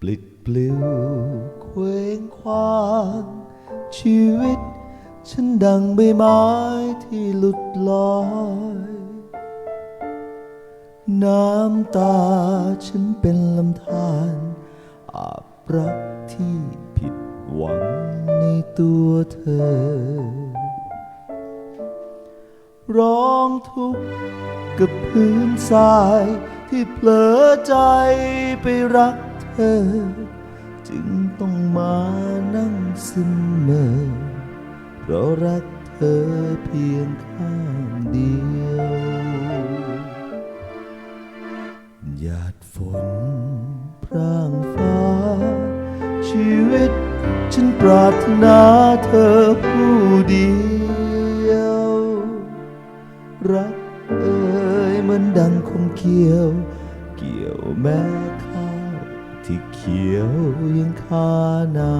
ปลิดปลิวเคว้งคว้าง ชีวิต ฉันดังใบไม้ที่หลุดลอย น้ำตาฉันเป็นลำธารอาบรักที่ผิดหวังในตัวเธอ ร้องทุกข์กับพื้นทรายที่เผลอใจไปรัก อ จึงต้องมานั่งซึมเมอเพราะรักเธอเพียงข้างเดียวหยาดฝนพร่างฟ้า ชีวิตฉันปรารถนาเธอผู้เดียว รักเอ่ยเหมือนดังคมเขียว เกี่ยวแม้ ที่เขียวยังคานา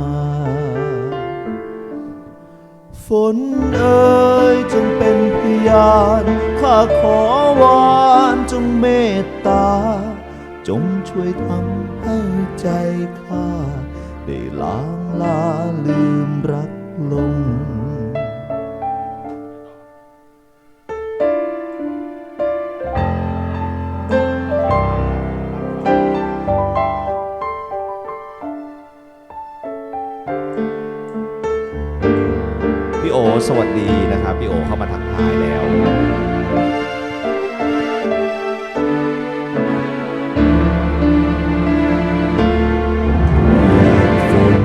ฝนเอ่ยจงเป็นพยานข้าขอวานจงเมตตา จงช่วยทำให้ใจข้า ได้ล้างลาลืมรักลง พี่โอสวัสดีนะครับพี่โอเข้ามาทักทายแล้วฝน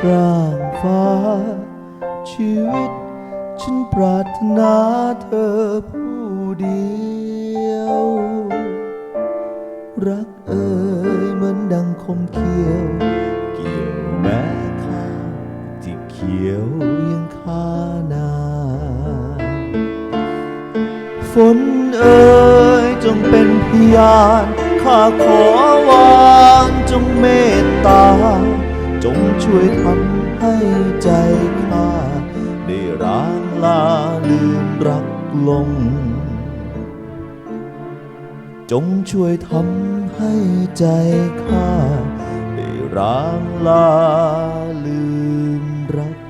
พร่างฟ้า ชีวิต ฉันปรารถนาเธอผู้เดียว รักเอ่ยเหมือนดัง ฝนเอ่ยจงเป็นพยานข้าขอวานจงเมตตา จงช่วยทำให้ใจข้าได้ร้างลาลืมรักลง จงช่วยทำให้ใจข้าได้ร้างลาลืมรัก